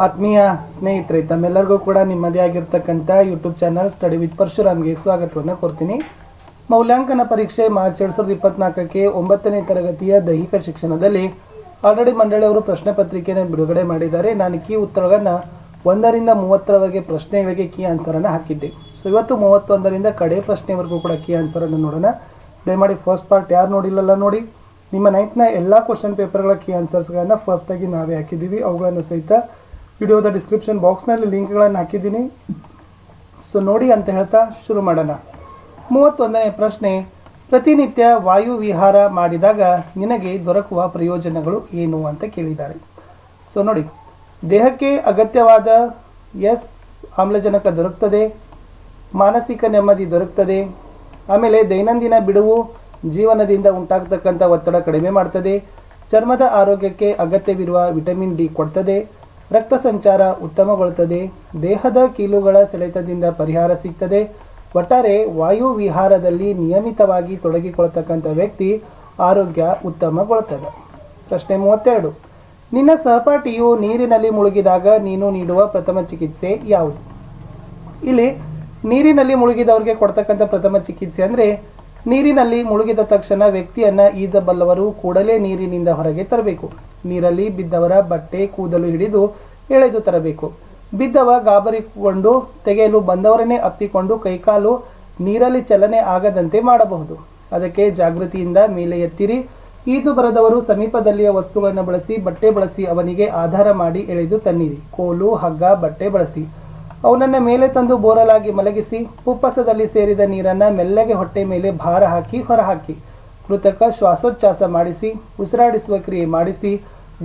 ಆತ್ಮೀಯ ಸ್ನೇಹಿತರೆ, ತಮ್ಮೆಲ್ಲರಿಗೂ ಕೂಡ ನಿಮ್ಮದೇ ಆಗಿರ್ತಕ್ಕಂಥ ಯೂಟ್ಯೂಬ್ ಚಾನಲ್ ಸ್ಟಡಿ ವಿತ್ ಪರಶುರಾಮ್ಗೆ ಸ್ವಾಗತವನ್ನು ಕೊಡ್ತೀನಿ ಮೌಲ್ಯಾಂಕನ ಪರೀಕ್ಷೆ ಮಾರ್ಚ್ ಎರಡು ಸಾವಿರದ ಇಪ್ಪತ್ನಾಲ್ಕಕ್ಕೆ ಒಂಬತ್ತನೇ ತರಗತಿಯ ದೈಹಿಕ ಶಿಕ್ಷಣದಲ್ಲಿ ಆಲ್ರೆಡಿ ಮಂಡಳಿಯವರು ಪ್ರಶ್ನೆ ಪತ್ರಿಕೆಯನ್ನು ಬಿಡುಗಡೆ ಮಾಡಿದ್ದಾರೆ. ನಾನು ಕೀ ಉತ್ತರಗಳನ್ನು ಒಂದರಿಂದ ಮೂವತ್ತರವರೆಗೆ ಪ್ರಶ್ನೆಗಳಿಗೆ ಕೀ ಆನ್ಸರನ್ನು ಹಾಕಿದ್ದೆ. ಸೊ ಇವತ್ತು ಮೂವತ್ತೊಂದರಿಂದ ಕಡೆ ಪ್ರಶ್ನೆವರೆಗೂ ಕೂಡ ಕೀ ಆನ್ಸರನ್ನು ನೋಡೋಣ. ದಯಮಾಡಿ ಫಸ್ಟ್ ಪಾರ್ಟ್ ಯಾರು ನೋಡಿಲ್ಲಲ್ಲ ನೋಡಿ. ನಿಮ್ಮ ನೈನ್ತ್ನ ಎಲ್ಲ ಕ್ವಶನ್ ಪೇಪರ್ಗಳ ಕೀ ಆನ್ಸರ್ಸ್ಗಳನ್ನು ಫಸ್ಟಾಗಿ ನಾವೇ ಹಾಕಿದ್ದೀವಿ. ಅವುಗಳನ್ನು ಸಹಿತ ವಿಡಿಯೋದ ಡಿಸ್ಕ್ರಿಪ್ಷನ್ ಬಾಕ್ಸ್ನಲ್ಲಿ ಲಿಂಕ್ಗಳನ್ನು ಹಾಕಿದ್ದೀನಿ. ಸೊ ನೋಡಿ ಅಂತ ಹೇಳ್ತಾ ಶುರು ಮಾಡೋಣ. ಮೂವತ್ತೊಂದನೇ ಪ್ರಶ್ನೆ, ಪ್ರತಿನಿತ್ಯ ವಾಯು ವಿಹಾರ ಮಾಡಿದಾಗ ನಿನಗೆ ದೊರಕುವ ಪ್ರಯೋಜನಗಳು ಏನು ಅಂತ ಕೇಳಿದ್ದಾರೆ. ಸೊ ನೋಡಿ, ದೇಹಕ್ಕೆ ಅಗತ್ಯವಾದ ಎಸ್, ಆಮ್ಲಜನಕ ದೊರಕ್ತದೆ, ಮಾನಸಿಕ ನೆಮ್ಮದಿ ದೊರಕ್ತದೆ, ಆಮೇಲೆ ದೈನಂದಿನ ಬಿಡುವು ಜೀವನದಿಂದ ಉಂಟಾಗ್ತಕ್ಕಂಥ ಒತ್ತಡ ಕಡಿಮೆ ಮಾಡ್ತದೆ, ಚರ್ಮದ ಆರೋಗ್ಯಕ್ಕೆ ಅಗತ್ಯವಿರುವ ವಿಟಮಿನ್ ಡಿ ಕೊಡ್ತದೆ ರಕ್ತ ಸಂಚಾರ ಉತ್ತಮಗೊಳ್ಳುತ್ತದೆ ದೇಹದ ಕೀಲುಗಳ ಸೆಳೆತದಿಂದ ಪರಿಹಾರ ಸಿಗ್ತದೆ. ಒಟ್ಟಾರೆ ವಾಯು ವಿಹಾರದಲ್ಲಿ ನಿಯಮಿತವಾಗಿ ತೊಡಗಿಕೊಳ್ತಕ್ಕಂಥ ವ್ಯಕ್ತಿ ಆರೋಗ್ಯ ಉತ್ತಮಗೊಳ್ಳುತ್ತದೆ ಪ್ರಶ್ನೆ ಮೂವತ್ತೆರಡು. ನಿನ್ನ ಸಹಪಾಠಿಯು ನೀರಿನಲ್ಲಿ ಮುಳುಗಿದಾಗ ನೀನು ನೀಡುವ ಪ್ರಥಮ ಚಿಕಿತ್ಸೆ ಯಾವುದು? ಇಲ್ಲಿ ನೀರಿನಲ್ಲಿ ಮುಳುಗಿದವರಿಗೆ ಕೊಡ್ತಕ್ಕಂಥ ಪ್ರಥಮ ಚಿಕಿತ್ಸೆ ಅಂದರೆ ನೀರಿನಲ್ಲಿ ಮುಳುಗಿದ ತಕ್ಷಣ ವ್ಯಕ್ತಿಯನ್ನ ಈಜಬಲ್ಲವರು ಕೂಡಲೇ ನೀರಿನಿಂದ ಹೊರಗೆ ತರಬೇಕು. ನೀರಲ್ಲಿ ಬಿದ್ದವರ ಬಟ್ಟೆ ಕೂದಲು ಹಿಡಿದು ಎಳೆದು ತರಬೇಕು. ಬಿದ್ದವ ಗಾಬರಿಗೊಂಡು ತೆಗೆಯಲು ಬಂದವರನ್ನೇ ಅಪ್ಪಿಕೊಂಡು ಕೈಕಾಲು ನೀರಲ್ಲಿ ಚಲನೆ ಆಗದಂತೆ ಮಾಡಬಹುದು. ಅದಕ್ಕೆ ಜಾಗೃತಿಯಿಂದ ಮೇಲೆ ಎತ್ತಿರಿ. ಈಜು ಬರದವರು ಸಮೀಪದಲ್ಲಿಯ ವಸ್ತುಗಳನ್ನು ಬಳಸಿ, ಬಟ್ಟೆ ಬಳಸಿ, ಅವನಿಗೆ ಆಧಾರ ಮಾಡಿ ಎಳೆದು ತನ್ನಿರಿ. ಕೋಲು, ಹಗ್ಗ, ಬಟ್ಟೆ ಬಳಸಿ. ಅವನನ್ನ ಮೇಲೆ ತಂದು ಬೋರಲಾಗಿ ಮಲಗಿಸಿ ಉಪ್ಪಸದಲ್ಲಿ ಸೇರಿದ ನೀರನ್ನ ಮೆಲ್ಲಗೆ ಹೊಟ್ಟೆ ಮೇಲೆ ಭಾರ ಹಾಕಿ ಹೊರಹಾಕಿ. ಕೃತಕ ಶ್ವಾಸೋಚ್ಛಾಸ ಮಾಡಿಸಿ, ಉಸಿರಾಡಿಸುವ ಕ್ರಿಯೆ ಮಾಡಿಸಿ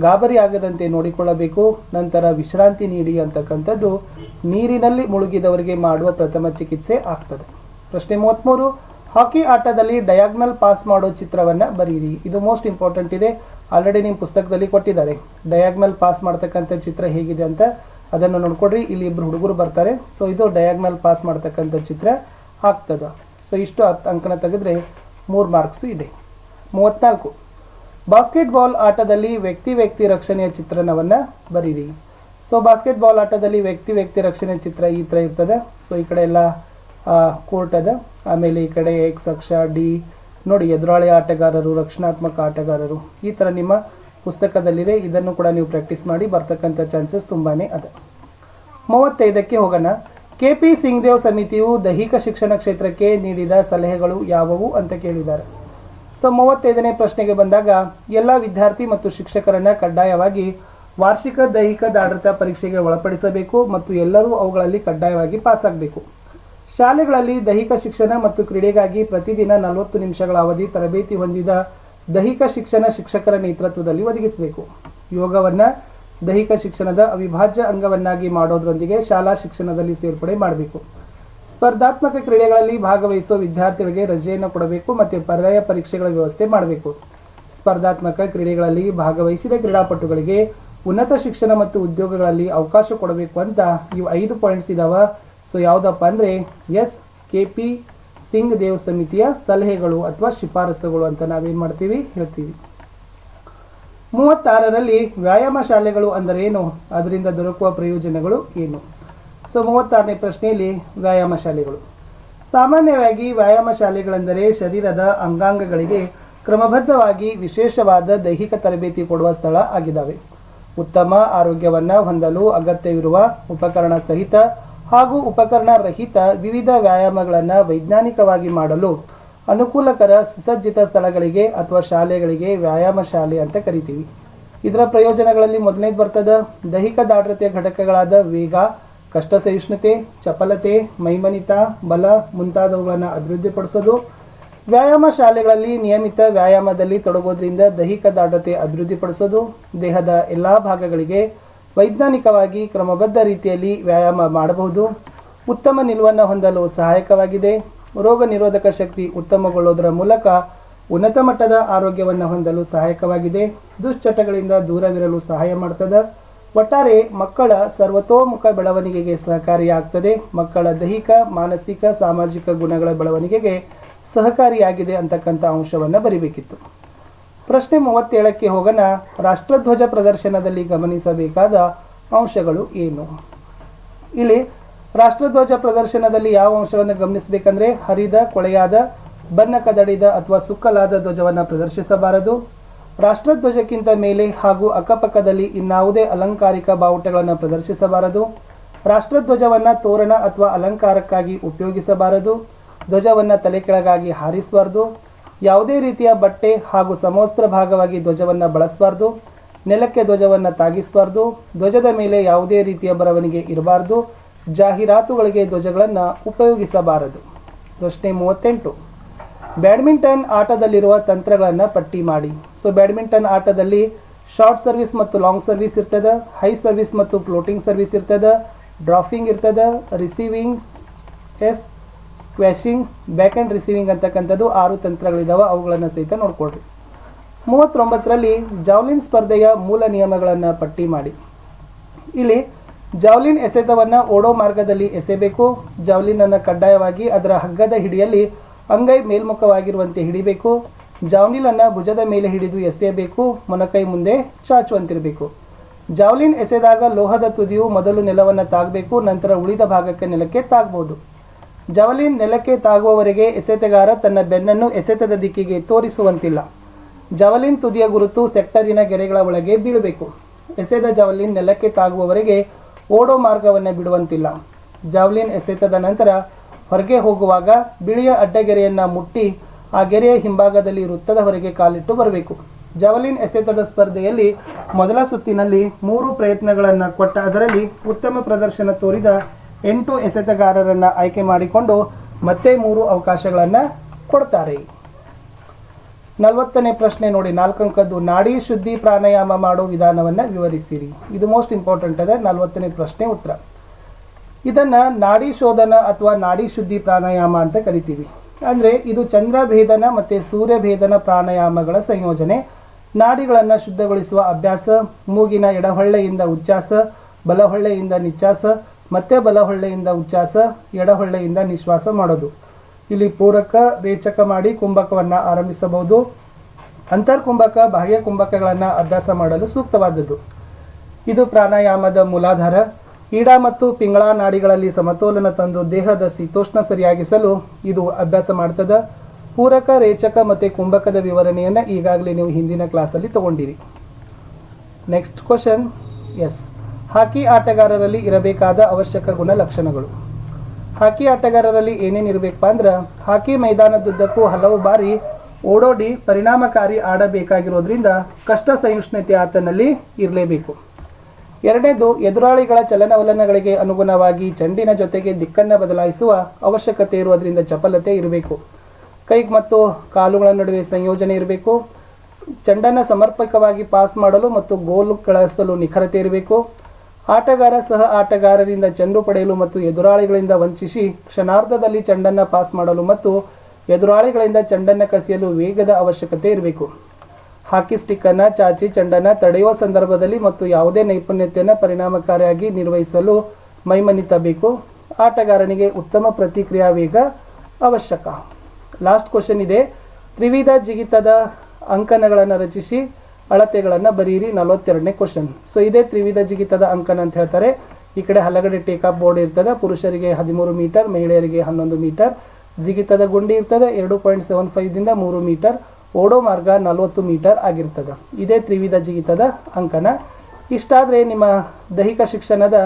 ಗಾಬರಿ ಆಗದಂತೆ ನೋಡಿಕೊಳ್ಳಬೇಕು. ನಂತರ ವಿಶ್ರಾಂತಿ ನೀಡಿ ಅಂತಕ್ಕಂಥದ್ದು ನೀರಿನಲ್ಲಿ ಮುಳುಗಿದವರಿಗೆ ಮಾಡುವ ಪ್ರಥಮ ಚಿಕಿತ್ಸೆ ಆಗ್ತದೆ. ಪ್ರಶ್ನೆ ಮೂವತ್ತ್ಮೂರು ಹಾಕಿ ಆಟದಲ್ಲಿ ಡಯಾಗ್ನಲ್ ಪಾಸ್ ಮಾಡೋ ಚಿತ್ರವನ್ನ ಬರೀರಿ. ಇದು ಮೋಸ್ಟ್ ಇಂಪಾರ್ಟೆಂಟ್ ಇದೆ. ಆಲ್ರೆಡಿ ನಿಮ್ಮ ಪುಸ್ತಕದಲ್ಲಿ ಕೊಟ್ಟಿದ್ದಾರೆ. ಡಯಾಗ್ನಲ್ ಪಾಸ್ ಮಾಡ್ತಕ್ಕಂಥ ಚಿತ್ರ ಹೇಗಿದೆ ಅಂತ ಅದನ್ನು ನೋಡ್ಕೊಡ್ರಿ. ಇಲ್ಲಿ ಇಬ್ರು ಹುಡುಗರು ಬರ್ತಾರೆ. ಸೊ ಇದು ಡಯಾಗ್ನಲ್ ಪಾಸ್ ಮಾಡ್ತಕ್ಕಂಥ ಚಿತ್ರ ಆಗ್ತದ. ಸೊ ಇಷ್ಟು ಅಂಕನ ತೆಗೆದ್ರೆ ಮೂರು ಮಾರ್ಕ್ಸು ಇದೆ. ಮೂವತ್ತ್ನಾಲ್ಕು ಬಾಸ್ಕೆಟ್ಬಾಲ್ ಆಟದಲ್ಲಿ ವ್ಯಕ್ತಿ ವ್ಯಕ್ತಿ ರಕ್ಷಣೆಯ ಚಿತ್ರಣವನ್ನು ಬರೀರಿ. ಸೊ ಬಾಸ್ಕೆಟ್ಬಾಲ್ ಆಟದಲ್ಲಿ ವ್ಯಕ್ತಿ ವ್ಯಕ್ತಿ ರಕ್ಷಣೆ ಚಿತ್ರ ಈ ಥರ ಇರ್ತದೆ. ಸೊ ಈ ಕಡೆ ಎಲ್ಲ ಕೋರ್ಟ್ ಅದ. ಆಮೇಲೆ ಈ ಕಡೆ ಎಕ್ಸ್ ಅಕ್ಷ ಡಿ ನೋಡಿ ಎದುರಾಳಿ ಆಟಗಾರರು, ರಕ್ಷಣಾತ್ಮಕ ಆಟಗಾರರು, ಈ ಥರ ನಿಮ್ಮ ಪುಸ್ತಕದಲ್ಲಿದೆ. ಇದನ್ನು ಕೂಡ ನೀವು ಪ್ರಾಕ್ಟೀಸ್ ಮಾಡಿ ಬರ್ತಕ್ಕಂಥ ಚಾನ್ಸಸ್ ತುಂಬಾ ಅದ. ಮೂವತ್ತೈದಕ್ಕೆ ಹೋಗೋಣ. ಕೆ ಪಿ ಸಿಂಗ್ದೇವ್ ಸಮಿತಿಯು ದೈಹಿಕ ಶಿಕ್ಷಣ ಕ್ಷೇತ್ರಕ್ಕೆ ನೀಡಿದ ಸಲಹೆಗಳು ಯಾವುವು ಅಂತ ಕೇಳಿದ್ದಾರೆ. ಸೊ, ಮೂವತ್ತೈದನೇ ಪ್ರಶ್ನೆಗೆ ಬಂದಾಗ, ಎಲ್ಲ ವಿದ್ಯಾರ್ಥಿ ಮತ್ತು ಶಿಕ್ಷಕರನ್ನ ಕಡ್ಡಾಯವಾಗಿ ವಾರ್ಷಿಕ ದೈಹಿಕ ಆಡಳಿತ ಪರೀಕ್ಷೆಗೆ ಒಳಪಡಿಸಬೇಕು ಮತ್ತು ಎಲ್ಲರೂ ಅವುಗಳಲ್ಲಿ ಕಡ್ಡಾಯವಾಗಿ ಪಾಸ್ ಆಗಬೇಕು ಶಾಲೆಗಳಲ್ಲಿ ದೈಹಿಕ ಶಿಕ್ಷಣ ಮತ್ತು ಕ್ರೀಡೆಗಾಗಿ ಪ್ರತಿದಿನ ನಲವತ್ತು ನಿಮಿಷಗಳ ಅವಧಿ ತರಬೇತಿ ಹೊಂದಿದ ದೈಹಿಕ ಶಿಕ್ಷಣ ಶಿಕ್ಷಕರ ನೇತೃತ್ವದಲ್ಲಿ ಒದಗಿಸಬೇಕು. ಯೋಗವನ್ನ ದೈಹಿಕ ಶಿಕ್ಷಣದ ಅವಿಭಾಜ್ಯ ಅಂಗವನ್ನಾಗಿ ಮಾಡೋದ್ರೊಂದಿಗೆ ಶಾಲಾ ಶಿಕ್ಷಣದಲ್ಲಿ ಸೇರ್ಪಡೆ ಮಾಡಬೇಕು. ಸ್ಪರ್ಧಾತ್ಮಕ ಕ್ರೀಡೆಗಳಲ್ಲಿ ಭಾಗವಹಿಸುವ ವಿದ್ಯಾರ್ಥಿಗಳಿಗೆ ರಜೆಯನ್ನು ಕೊಡಬೇಕು ಮತ್ತು ಪರ್ಯಾಯ ಪರೀಕ್ಷೆಗಳ ವ್ಯವಸ್ಥೆ ಮಾಡಬೇಕು. ಸ್ಪರ್ಧಾತ್ಮಕ ಕ್ರೀಡೆಗಳಲ್ಲಿ ಭಾಗವಹಿಸಿದ ಕ್ರೀಡಾಪಟುಗಳಿಗೆ ಉನ್ನತ ಶಿಕ್ಷಣ ಮತ್ತು ಉದ್ಯೋಗಗಳಲ್ಲಿ ಅವಕಾಶ ಕೊಡಬೇಕು ಅಂತ ಇವು ಐದು ಪಾಯಿಂಟ್ಸ್ ಇದಾವ. ಸೊ ಯಾವುದಪ್ಪ ಅಂದರೆ S, K, P, Singh Dev ಸಮಿತಿಯ ಸಲಹೆಗಳು ಅಥವಾ ಶಿಫಾರಸುಗಳು ಅಂತ ನಾವೇನು ಮಾಡ್ತೀವಿ? ಹೇಳ್ತೀವಿ. ಮೂವತ್ತಾರರಲ್ಲಿ ವ್ಯಾಯಾಮ ಶಾಲೆಗಳು ಅಂದರೇನು? ಅದರಿಂದ ದೊರಕುವ ಪ್ರಯೋಜನಗಳು ಏನು? ಸೊ, ಮೂವತ್ತಾರನೇ ಪ್ರಶ್ನೆಯಲ್ಲಿ ವ್ಯಾಯಾಮ ಶಾಲೆಗಳು ಸಾಮಾನ್ಯವಾಗಿ ವ್ಯಾಯಾಮ ಶಾಲೆಗಳೆಂದರೆ ಶರೀರದ ಅಂಗಾಂಗಗಳಿಗೆ ಕ್ರಮಬದ್ಧವಾಗಿ ವಿಶೇಷವಾದ ದೈಹಿಕ ತರಬೇತಿ ಕೊಡುವ ಸ್ಥಳ ಆಗಿದ್ದಾವೆ. ಉತ್ತಮ ಆರೋಗ್ಯವನ್ನು ಹೊಂದಲು ಅಗತ್ಯವಿರುವ ಉಪಕರಣ ಸಹಿತ ಹಾಗೂ ಉಪಕರಣ ರಹಿತ ವಿವಿಧ ವ್ಯಾಯಾಮಗಳನ್ನು ವೈಜ್ಞಾನಿಕವಾಗಿ ಮಾಡಲು ಅನುಕೂಲಕರ ಸುಸಜ್ಜಿತ ಸ್ಥಳಗಳಿಗೆ ಅಥವಾ ಶಾಲೆಗಳಿಗೆ ವ್ಯಾಯಾಮ ಶಾಲೆ ಅಂತ ಕರಿತೀವಿ. ಇದರ ಪ್ರಯೋಜನಗಳಲ್ಲಿ ಮೊದಲನೇದು ಬರ್ತದ, ದೈಹಿಕ ದಾಢ್ರತೆಯ ಘಟಕಗಳಾದ ವೇಗ ಕಷ್ಟ ಸಹಿಷ್ಣುತೆ ಚಪಲತೆ, ಮೈಮನಿತ, ಬಲ ಮುಂತಾದವುಗಳನ್ನು ಅಭಿವೃದ್ಧಿಪಡಿಸೋದು. ವ್ಯಾಯಾಮ ಶಾಲೆಗಳಲ್ಲಿ ನಿಯಮಿತ ವ್ಯಾಯಾಮದಲ್ಲಿ ತೊಡಗೋದ್ರಿಂದ ದೈಹಿಕ ದಾಢ್ರತೆ ಅಭಿವೃದ್ಧಿಪಡಿಸೋದು. ದೇಹದ ಎಲ್ಲ ಭಾಗಗಳಿಗೆ ವೈಜ್ಞಾನಿಕವಾಗಿ ಕ್ರಮಬದ್ಧ ರೀತಿಯಲ್ಲಿ ವ್ಯಾಯಾಮ ಮಾಡಬಹುದು. ಉತ್ತಮ ನಿಲುವನ್ನು ಹೊಂದಲು ಸಹಾಯಕವಾಗಿದೆ. ರೋಗ ನಿರೋಧಕ ಶಕ್ತಿ ಉತ್ತಮಗೊಳ್ಳೋದರ ಮೂಲಕ ಉನ್ನತ ಮಟ್ಟದ ಆರೋಗ್ಯವನ್ನು ಹೊಂದಲು ಸಹಾಯಕವಾಗಿದೆ. ದುಶ್ಚಟಗಳಿಂದ ದೂರವಿರಲು ಸಹಾಯ ಮಾಡ್ತದೆ. ಒಟ್ಟಾರೆ ಮಕ್ಕಳ ಸರ್ವತೋಮುಖ ಬೆಳವಣಿಗೆಗೆ ಸಹಕಾರಿಯಾಗ್ತದೆ. ಮಕ್ಕಳ ದೈಹಿಕ, ಮಾನಸಿಕ, ಸಾಮಾಜಿಕ ಗುಣಗಳ ಬೆಳವಣಿಗೆಗೆ ಸಹಕಾರಿಯಾಗಿದೆ ಅಂತಕ್ಕಂಥ ಅಂಶವನ್ನು ಬರಿಬೇಕಿತ್ತು. ಪ್ರಶ್ನೆ ಮೂವತ್ತೇಳಕ್ಕೆ ಹೋಗೋಣ. ರಾಷ್ಟ್ರಧ್ವಜ ಪ್ರದರ್ಶನದಲ್ಲಿ ಗಮನಿಸಬೇಕಾದ ಅಂಶಗಳು ಏನು? ಇಲ್ಲಿ ರಾಷ್ಟ್ರಧ್ವಜ ಪ್ರದರ್ಶನದಲ್ಲಿ ಯಾವ ಅಂಶವನ್ನು ಗಮನಿಸಬೇಕಂದ್ರೆ ಹರಿದ, ಕೊಳೆಯಾದ, ಬಣ್ಣ ಕದಡಿದ ಅಥವಾ ಸುಕ್ಕಲಾದ ಧ್ವಜವನ್ನು ಪ್ರದರ್ಶಿಸಬಾರದು. ರಾಷ್ಟ್ರಧ್ವಜಕ್ಕಿಂತ ಮೇಲೆ ಹಾಗೂ ಅಕ್ಕಪಕ್ಕದಲ್ಲಿ ಇನ್ನಾವುದೇ ಅಲಂಕಾರಿಕ ಬಾವುಟಗಳನ್ನು ಪ್ರದರ್ಶಿಸಬಾರದು. ರಾಷ್ಟ್ರಧ್ವಜವನ್ನು ತೋರಣ ಅಥವಾ ಅಲಂಕಾರಕ್ಕಾಗಿ ಉಪಯೋಗಿಸಬಾರದು. ಧ್ವಜವನ್ನು ತಲೆ ಕೆಳಗಾಗಿ ಹಾರಿಸಬಾರ್ದು. ಯಾವುದೇ ರೀತಿಯ ಬಟ್ಟೆ ಹಾಗೂ ಸಮವಸ್ತ್ರ ಭಾಗವಾಗಿ ಧ್ವಜವನ್ನು ಬಳಸಬಾರ್ದು. ನೆಲಕ್ಕೆ ಧ್ವಜವನ್ನು ತಾಗಿಸಬಾರ್ದು. ಧ್ವಜದ ಮೇಲೆ ಯಾವುದೇ ರೀತಿಯ ಬರವಣಿಗೆ ಇರಬಾರ್ದು. ಜಾಹೀರಾತುಗಳಿಗೆ ಧ್ವಜಗಳನ್ನು ಉಪಯೋಗಿಸಬಾರದು. ಪ್ರಶ್ನೆ ಮೂವತ್ತೆಂಟು. ಬ್ಯಾಡ್ಮಿಂಟನ್ ಆಟದಲ್ಲಿರುವ ತಂತ್ರಗಳನ್ನು ಪಟ್ಟಿ ಮಾಡಿ. ಸೊ ಬ್ಯಾಡ್ಮಿಂಟನ್ ಆಟದಲ್ಲಿ ಶಾರ್ಟ್ ಸರ್ವಿಸ್ ಮತ್ತು ಲಾಂಗ್ ಸರ್ವಿಸ್ ಇರ್ತದೆ ಹೈ ಸರ್ವಿಸ್ ಮತ್ತು ಫ್ಲೋಟಿಂಗ್ ಸರ್ವಿಸ್ ಇರ್ತದೆ ಡ್ರಾಫಿಂಗ್ ಇರ್ತದೆ ರಿಸೀವಿಂಗ್ ಎಸ್ ಸ್ಕ್ವ್ಯಾಶಿಂಗ್ ಬ್ಯಾಕ್ ಆ್ಯಂಡ್ ರಿಸೀವಿಂಗ್ ಅಂತಕ್ಕಂಥದ್ದು ಆರು ತಂತ್ರಗಳಿದಾವೆ, ಅವುಗಳನ್ನು ಸಹಿತ ನೋಡ್ಕೊಳ್ರಿ. ಮೂವತ್ತೊಂಬತ್ತರಲ್ಲಿ ಜಾವ್ಲಿನ್ ಸ್ಪರ್ಧೆಯ ಮೂಲ ನಿಯಮಗಳನ್ನು ಪಟ್ಟಿ ಮಾಡಿ. ಇಲ್ಲಿ ಜಾವ್ಲಿನ್ ಎಸೆತವನ್ನು ಓಡೋ ಮಾರ್ಗದಲ್ಲಿ ಎಸೆಬೇಕು. ಜಾವ್ಲಿನ್ ಅನ್ನು ಕಡ್ಡಾಯವಾಗಿ ಅದರ ಹಗ್ಗದ ಹಿಡಿಯಲ್ಲಿ ಅಂಗೈ ಮೇಲ್ಮುಖವಾಗಿರುವಂತೆ ಹಿಡಿಬೇಕು. ಜಾವ್ಲಿನ್ ಅನ್ನು ಭುಜದ ಮೇಲೆ ಹಿಡಿದು ಎಸೆಯಬೇಕು. ಮೊನಕೈ ಮುಂದೆ ಚಾಚುವಂತಿರಬೇಕು. ಜಾವ್ಲಿನ್ ಎಸೆದಾಗ ಲೋಹದ ತುದಿಯು ಮೊದಲು ನೆಲವನ್ನು ತಾಗಬೇಕು, ನಂತರ ಉಳಿದ ಭಾಗಕ್ಕೆ ನೆಲಕ್ಕೆ ತಾಗಬಹುದು ಜಾವಲಿನ್ ನೆಲಕ್ಕೆ ತಾಗುವವರೆಗೆ ಎಸೆತಗಾರ ತನ್ನ ಬೆನ್ನನ್ನು ಎಸೆತದ ದಿಕ್ಕಿಗೆ ತೋರಿಸುವಂತಿಲ್ಲ. ಜಾವಲಿನ್ ತುದಿಯ ಗುರುತು ಸೆಕ್ಟರಿನ ಗೆರೆಗಳ ಒಳಗೆ ಬೀಳಬೇಕು. ಎಸೆದ ಜಾವಲಿನ್ ನೆಲಕ್ಕೆ ತಾಗುವವರೆಗೆ ಓಡೋ ಮಾರ್ಗವನ್ನು ಬಿಡುವಂತಿಲ್ಲ. ಜಾವ್ಲಿನ್ ಎಸೆತದ ನಂತರ ಹೊರಗೆ ಹೋಗುವಾಗ ಬಿಳಿಯ ಅಡ್ಡಗೆರೆಯನ್ನು ಮುಟ್ಟಿ ಆ ಗೆರೆಯ ಹಿಂಭಾಗದಲ್ಲಿ ವೃತ್ತದ ಹೊರಗೆ ಕಾಲಿಟ್ಟು ಬರಬೇಕು. ಜಾವಲಿನ್ ಎಸೆತದ ಸ್ಪರ್ಧೆಯಲ್ಲಿ ಮೊದಲ ಸುತ್ತಿನಲ್ಲಿ ಮೂರು ಪ್ರಯತ್ನಗಳನ್ನು ಕೊಟ್ಟ ಅದರಲ್ಲಿ ಉತ್ತಮ ಪ್ರದರ್ಶನ ತೋರಿದ ಎಂಟು ಎಸೆತಗಾರರನ್ನು ಆಯ್ಕೆ ಮಾಡಿಕೊಂಡು ಮತ್ತೆ ಮೂರು ಅವಕಾಶಗಳನ್ನು ಕೊಡ್ತಾರೆ. ನಲವತ್ತನೇ ಪ್ರಶ್ನೆ ನೋಡಿ, ನಾಲ್ಕಂಕದ್ದು, ನಾಡಿ ಶುದ್ಧಿ ಪ್ರಾಣಾಯಾಮ ಮಾಡೋ ವಿಧಾನವನ್ನು ವಿವರಿಸಿರಿ. ಇದು ಮೋಸ್ಟ್ ಇಂಪಾರ್ಟೆಂಟ್ ಅದ, ನಲವತ್ತನೇ ಪ್ರಶ್ನೆ ಉತ್ತರ. ಇದನ್ನ ನಾಡಿ ಶೋಧನ ಅಥವಾ ನಾಡಿ ಶುದ್ಧಿ ಪ್ರಾಣಾಯಾಮ ಅಂತ ಕರಿತೀವಿ. ಅಂದ್ರೆ ಇದು ಚಂದ್ರ ಭೇದನ ಮತ್ತೆ ಸೂರ್ಯ ಭೇದನ ಪ್ರಾಣಾಯಾಮಗಳ ಸಂಯೋಜನೆ. ನಾಡಿಗಳನ್ನು ಶುದ್ಧಗೊಳಿಸುವ ಅಭ್ಯಾಸ, ಮೂಗಿನ ಎಡಹೊಳ್ಳೆಯಿಂದ ಉಚ್ಚಾಸ ಬಲಹೊಳ್ಳೆಯಿಂದ ನಿಚ್ಛಾಸ ಮತ್ತೆ ಬಲಹೊಳ್ಳೆಯಿಂದ ಉಚ್ಚಾಸ ಎಡಹೊಳ್ಳೆಯಿಂದ ನಿಶ್ವಾಸ ಮಾಡೋದು. ಇಲ್ಲಿ ಪೂರಕ ರೇಚಕ ಮಾಡಿ ಕುಂಭಕವನ್ನು ಆರಂಭಿಸಬಹುದು. ಅಂತರ್ಕುಂಭಕ, ಬಾಹ್ಯ ಕುಂಭಕಗಳನ್ನು ಅಭ್ಯಾಸ ಮಾಡಲು ಸೂಕ್ತವಾದದ್ದು. ಇದು ಪ್ರಾಣಾಯಾಮದ ಮೂಲಾಧಾರ. ಈಡ ಮತ್ತು ಪಿಂಗಳ ನಾಡಿಗಳಲ್ಲಿ ಸಮತೋಲನ ತಂದು ದೇಹದ ಶೀತೋಷ್ಣ ಸರಿಯಾಗಿಸಲು ಇದು ಅಭ್ಯಾಸ ಮಾಡ್ತದ. ಪೂರಕ, ರೇಚಕ ಮತ್ತು ಕುಂಭಕದ ವಿವರಣೆಯನ್ನು ಈಗಾಗಲೇ ನೀವು ಹಿಂದಿನ ಕ್ಲಾಸಲ್ಲಿ ತಗೊಂಡಿರಿ. ನೆಕ್ಸ್ಟ್ ಕ್ವಶನ್ ಎಸ್ ಹಾಕಿ ಆಟಗಾರರಲ್ಲಿ ಇರಬೇಕಾದ ಅವಶ್ಯಕ ಗುಣಲಕ್ಷಣಗಳು. ಹಾಕಿ ಆಟಗಾರರಲ್ಲಿ ಏನೇನು ಅಂದ್ರೆ ಹಾಕಿ ಮೈದಾನದುದ್ದಕ್ಕೂ ಹಲವು ಬಾರಿ ಓಡೋಡಿ ಪರಿಣಾಮಕಾರಿ ಆಡಬೇಕಾಗಿರೋದ್ರಿಂದ ಕಷ್ಟ ಸಹಿಷ್ಣುತೆ ಆತನಲ್ಲಿ ಇರಲೇಬೇಕು. ಎರಡನೇದು ಎದುರಾಳಿಗಳ ಚಲನವಲನಗಳಿಗೆ ಅನುಗುಣವಾಗಿ ಚೆಂಡಿನ ಜೊತೆಗೆ ದಿಕ್ಕನ್ನು ಬದಲಾಯಿಸುವ ಅವಶ್ಯಕತೆ ಇರುವುದರಿಂದ ಚಪಲತೆ ಇರಬೇಕು. ಕೈ ಮತ್ತು ಕಾಲುಗಳ ನಡುವೆ ಸಂಯೋಜನೆ ಇರಬೇಕು. ಚೆಂಡನ್ನು ಸಮರ್ಪಕವಾಗಿ ಪಾಸ್ ಮಾಡಲು ಮತ್ತು ಗೋಲು ಕಳಿಸಲು ನಿಖರತೆ ಇರಬೇಕು. ಆಟಗಾರ ಸಹ ಆಟಗಾರರಿಂದ ಚೆಂಡು ಪಡೆಯಲು ಮತ್ತು ಎದುರಾಳಿಗಳಿಂದ ವಂಚಿಸಿ ಕ್ಷಣಾರ್ಧದಲ್ಲಿ ಚೆಂಡನ್ನು ಪಾಸ್ ಮಾಡಲು ಮತ್ತು ಎದುರಾಳಿಗಳಿಂದ ಚೆಂಡನ್ನು ಕಸಿಯಲು ವೇಗದ ಅವಶ್ಯಕತೆ ಇರಬೇಕು. ಹಾಕಿ ಸ್ಟಿಕ್ಕನ್ನು ಚಾಚಿ ಚೆಂಡನ್ನು ತಡೆಯುವ ಸಂದರ್ಭದಲ್ಲಿ ಮತ್ತು ಯಾವುದೇ ನೈಪುಣ್ಯತೆಯನ್ನು ಪರಿಣಾಮಕಾರಿಯಾಗಿ ನಿರ್ವಹಿಸಲು ಮೈಮನಿತಬೇಕು. ಆಟಗಾರನಿಗೆ ಉತ್ತಮ ಪ್ರತಿಕ್ರಿಯಾ ವೇಗ ಅವಶ್ಯಕ. ಲಾಸ್ಟ್ ಕ್ವಶನ್ ಇದೆ. ತ್ರಿವಿಧ ಜಿಗಿತದ ಅಂಕನಗಳನ್ನು ರಚಿಸಿ ಅಳತೆಗಳನ್ನು ಬರೀರಿ, ನಲವತ್ತೆರಡನೇ ಕ್ವಶನ್ ಸೊ ಇದೇ ತ್ರಿವಿಧ ಜಿಗಿತದ ಅಂಕನ ಅಂತ ಹೇಳ್ತಾರೆ. ಈ ಕಡೆ ಹಲಗಡೆ ಟೇಕಾಪ್ ಬೋರ್ಡ್ ಇರ್ತದೆ. ಪುರುಷರಿಗೆ ಹದಿಮೂರು ಮೀಟರ್ ಮಹಿಳೆಯರಿಗೆ ಹನ್ನೊಂದು ಮೀಟರ್ ಜಿಗಿತದ ಗುಂಡಿ ಇರ್ತದೆ. ಎರಡು ಪಾಯಿಂಟ್ ಸೆವೆನ್ ಫೈವ್ದಿಂದ ಮೂರು ಮೀಟರ್ ಓಡೋ ಮಾರ್ಗ ನಲವತ್ತು ಮೀಟರ್ ಆಗಿರ್ತದೆ. ಇದೇ ತ್ರಿವಿಧ ಜಿಗಿತದ ಅಂಕನ. ಇಷ್ಟಾದರೆ ನಿಮ್ಮ ದೈಹಿಕ ಶಿಕ್ಷಣದ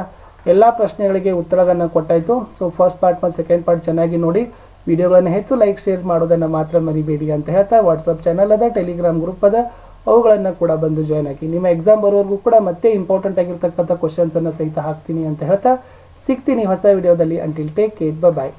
ಎಲ್ಲ ಪ್ರಶ್ನೆಗಳಿಗೆ ಉತ್ತರಗಳನ್ನು ಕೊಟ್ಟಾಯಿತು. ಸೊ ಫಸ್ಟ್ ಪಾರ್ಟ್ ಮತ್ತು ಸೆಕೆಂಡ್ ಪಾರ್ಟ್ ಚೆನ್ನಾಗಿ ನೋಡಿ. ವಿಡಿಯೋಗಳನ್ನು ಹೆಚ್ಚು ಲೈಕ್ ಶೇರ್ ಮಾಡೋದನ್ನು ಮಾತ್ರ ಮರಿಬೇಡಿ ಅಂತ ಹೇಳ್ತಾ ವಾಟ್ಸಪ್ ಚಾನಲ್ ಅದ ಟೆಲಿಗ್ರಾಮ್ ಗ್ರೂಪ್ ಅದ. ಅವುಗಳನ್ನು ಕೂಡ ಬಂದು ಜಾಯ್ನ್ ಆಗಿ ನಿಮ್ಮ ಎಕ್ಸಾಮ್ ಬರೋವರೆಗೂ ಕೂಡ ಮತ್ತೆ ಇಂಪಾರ್ಟೆಂಟ್ ಆಗಿರ್ತಕ್ಕಂಥ ಕ್ವಶನ್ಸನ್ನು ಸಹಿತ ಹಾಕ್ತೀನಿ ಅಂತ ಹೇಳ್ತಾ ಸಿಗ್ತೀನಿ ಹೊಸ ವಿಡಿಯೋದಲ್ಲಿ ಅಂಟಿಲ್ ಟೇಕ್ ಕೇರ್ ಬಾಯ್